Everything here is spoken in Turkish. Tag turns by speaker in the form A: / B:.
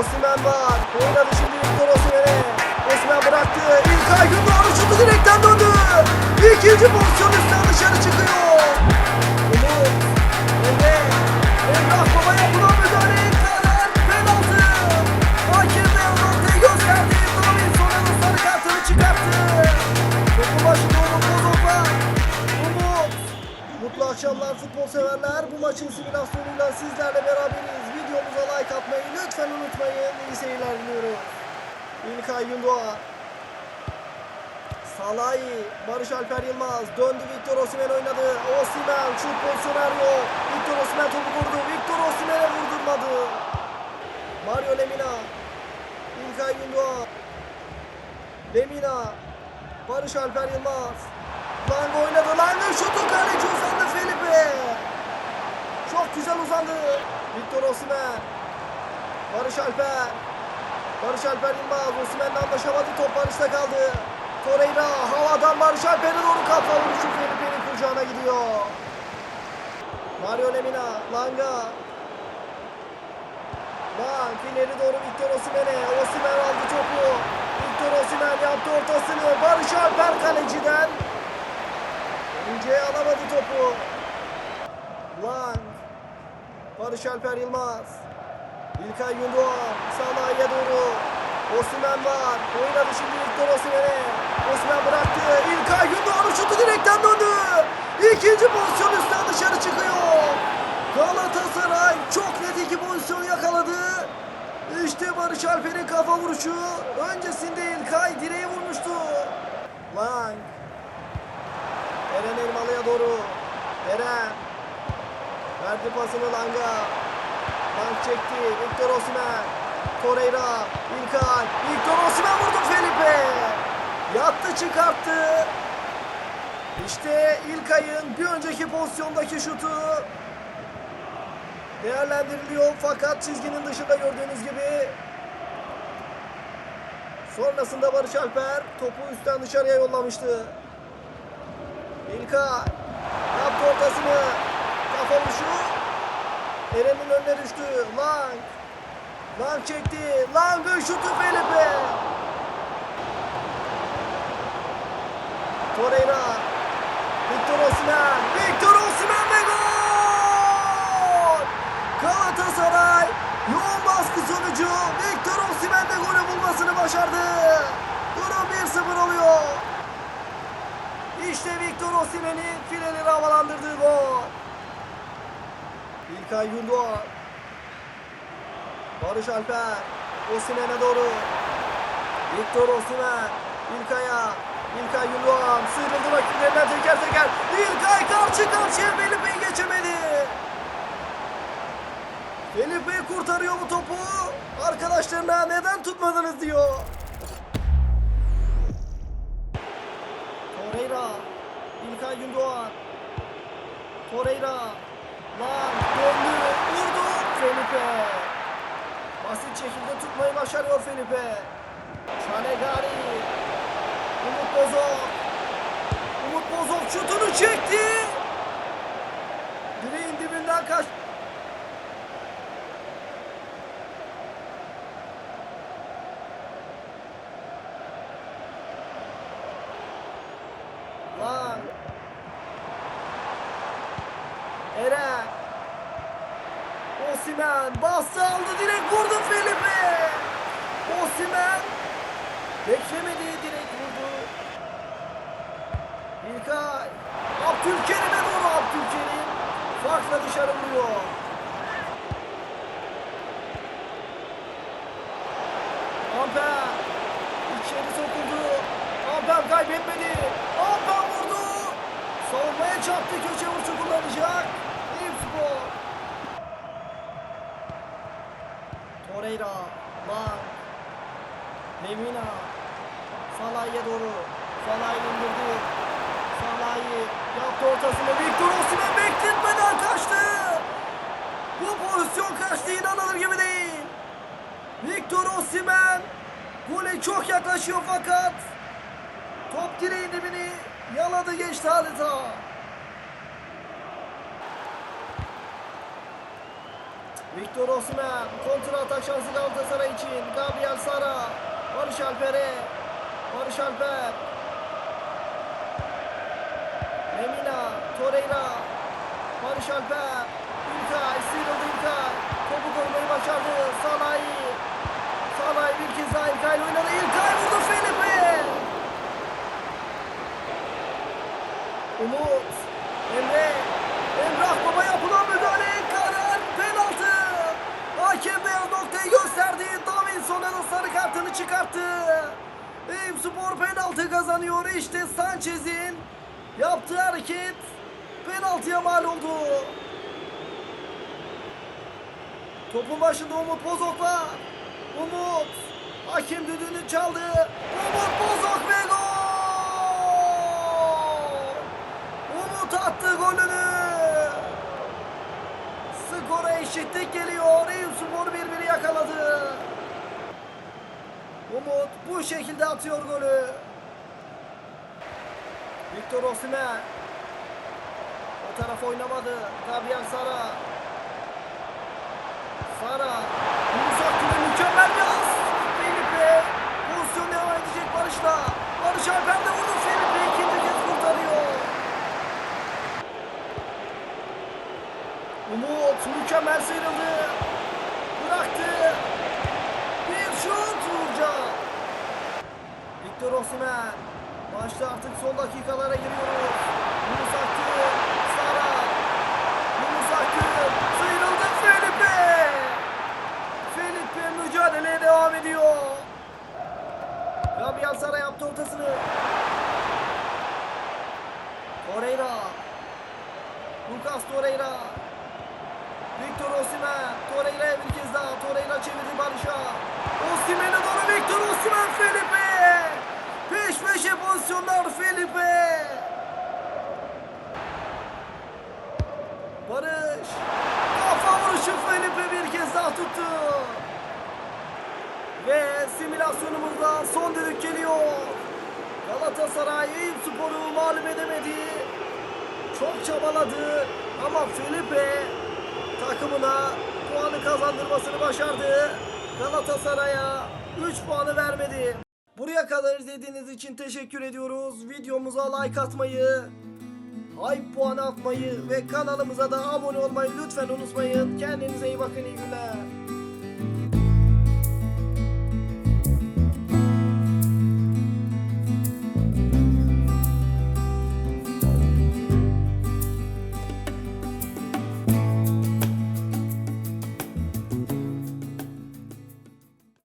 A: Osimhen var. Oynadı şimdi Victor Osimhen'e. Osimhen bıraktı. İlkay Gündoğan'ın şutu direkten döndü. İkinci pozisyon üstten dışarı çıkıyor. Umut. Emre. Emrah Baba yapılan müdahale. Karar. Penaltı. Hakem de ortaya gösterdi. Davinson Yalın sarı kartını çıkarttı. Topu başında Umut Bozok'la. Umut. Mutlu akşamlar futbol severler. Bu maçın simülasyonuyla sizlerle beraberiz. Atmayı lütfen unutmayın. İyi seyirler diliyoruz. İlkay Gündoğan. Salahi, Barış Alper Yılmaz döndü Victor Osimhen oynadı. Osimhen şut pozisyonu arıyor. Victor Osimhen topu vurdu. Victor Osimhen'e vurdurmadı. Mario Lemina. İlkay Gündoğan. Lemina. Barış Alper Yılmaz. Lang oynadı. Lang'ın şutu kaleci uzandı Felipe. Çok güzel uzandı. Victor Osimhen. Barış Alper. Barış Alper Yılmaz. Osimhen'le anlaşamadı. Top Barış'ta kaldı. Torreira havadan Barış Alper'e doğru kafa vuruşu Felipe'nin kucağına gidiyor. Mario Lemina. Lang'a. Lang ileri doğru Victor Osimhen'e. Osimhen aldı topu. Victor Osimhen yaptı ortasını. Barış Alper kaleciden. İnce'ye alamadı topu. Lang. Barış Alper Yılmaz. İlkay Gündoğan. Sanayiye doğru. Osimhen var. Oynadı şimdi Victor Osimhen'e. Osimhen bıraktı. İlkay Gündoğan'ın şutu direkten döndü. İkinci pozisyon üstten dışarı çıkıyor. Galatasaray çok net iki pozisyon yakaladı. İşte Barış Alper'in kafa vuruşu. Öncesinde İlkay direğe vurmuştu. Lang. Eren Elmalı'ya doğru. Eren. Verdi pasını Lang'a. Lang çekti. Victor Osimhen. Torreira. İlkay. Victor Osimhen vurdu Felipe. Yattı çıkarttı. İşte İlkay'ın bir önceki pozisyondaki şutu değerlendiriliyor fakat çizginin dışında gördüğünüz gibi sonrasında Barış Alper topu üstten dışarıya yollamıştı. İlkay yaptı ortasını kafa vuruşu Eren'in önüne düştü. Lang Lang çekti. Lang'ın şutu Felipe. Torreira. Victor Osimhen. Victor Osimhen ve gol! Galatasaray yoğun baskı sonucu Victor Osimhen de golü bulmasını başardı. Durum 1-0 oluyor. İşte Victor Osimhen'in fileleri havalandırdığı gol. İlkay Gündoğan. Barış Alper. Osimhen'e doğru. Victor Osimhen. İlkay'a. İlkay Gündoğan. Sıyrıldı rakiplerinden teker teker. İlkay karşı karşıya Felipe'yi geçemedi. Felipe kurtarıyor bu topu. Arkadaşlarına neden tutmadınız diyor. Torreira. İlkay Gündoğan. Torreira. Lan döndü. Vurdu. Felipe. Basit şekilde tutmayı başarıyor Felipe. Şanegari. Umut Bozok. Umut Bozok şutunu çekti. Direğin dibinden kaç. Lan. Eren. Osimhen bastı aldı direkt vurdu Felipe. Osimhen beklemediği direkt vurdu. İlkay. Abdülkerim'e doğru Abdülkerim. Farkla dışarı vuruyor. Amper. İçeri sokuldu. Amper kaybetmedi. Amper vurdu. Savunmaya çarptı köşe vuruşu kullanacak. Eyüpspor. Torreira. Lang. Lemina. Salah'a doğru. Salah indirdi. Salah'ı yaptı ortasında. Victor Osimhen bekletmeden kaçtı. Bu pozisyon kaçtı inanılır gibi değil. Victor Osimhen gole çok yaklaşıyor fakat top direğin dibini yaladı geçti adeta. Victor Osimhen kontra atak şansı Galatasaray için. Gabriel Sara. Barış Alper'e. Barış Alper. Lemina. Torreira. Barış Alper. İlkay. Sıyrıldı İlkay. Topu korumayı başardı. Salahi. Salahi bir kez daha İlkay'la oynadı. İlkay vurdu Felipe. Umut. Emre. Emrah Baba yapılan kartını çıkarttı. Eyüp Spor penaltı kazanıyor. İşte Sanchez'in yaptığı hareket penaltıya mal oldu. Topun başında Umut Bozok var. Umut. Hakem düdüğünü çaldı. Umut Bozok ve gol. Umut attı golünü. Skora eşitlik geliyor. Eyüp Spor birbiri yakaladı. Umut bu şekilde atıyor golü. Victor Osimhen. O taraf oynamadı. Gabriel Sara. Sara. Yunus Akgül'e mükemmel bir as. Felipe. Pozisyon devam edecek Barış'la. Barış Alper de vurdu. Felipe ikinci kez kurtarıyor. Umut mükemmel sıyrıldı. Bıraktı. Bir şut vuracak. Victor Osimhen. Maçta artık son dakikalara giriyoruz. Yunus Akgül. Sara. Yunus Akgül. Sıyrıldı Felipe. Felipe mücadeleye devam ediyor. Gabriel Sara yaptı ortasını. Torreira. Lucas Torreira. Victor Osimhen. Torreira'ya bir kez daha. Torreira çevirdi Barış'a. Osimhen'e doğru Victor Osimhen Felipe. Peş peşe pozisyonlar Felipe. Barış. Kafa vuruşu Felipe bir kez daha tuttu. Ve simülasyonumuzda son düdük geliyor. Galatasaray Eyüp Spor'u mağlup edemedi. Çok çabaladı ama Felipe takımına puanı kazandırmasını başardı. Galatasaray'a 3 puanı vermedi. Buraya kadar izlediğiniz için teşekkür ediyoruz. Videomuza like atmayı, hype puanı atmayı ve kanalımıza da abone olmayı lütfen unutmayın. Kendinize iyi bakın iyi günler.